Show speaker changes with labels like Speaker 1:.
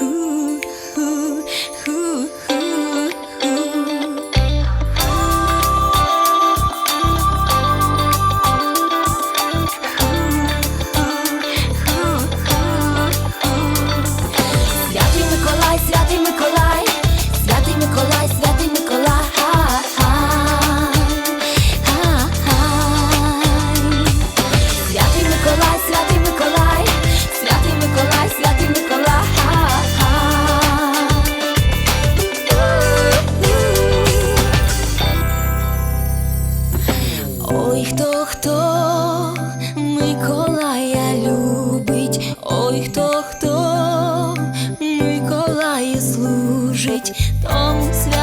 Speaker 1: Ooh, ooh, ooh. Хто, хто Миколая любить, ой, хто, хто Миколаю служить, тому світ.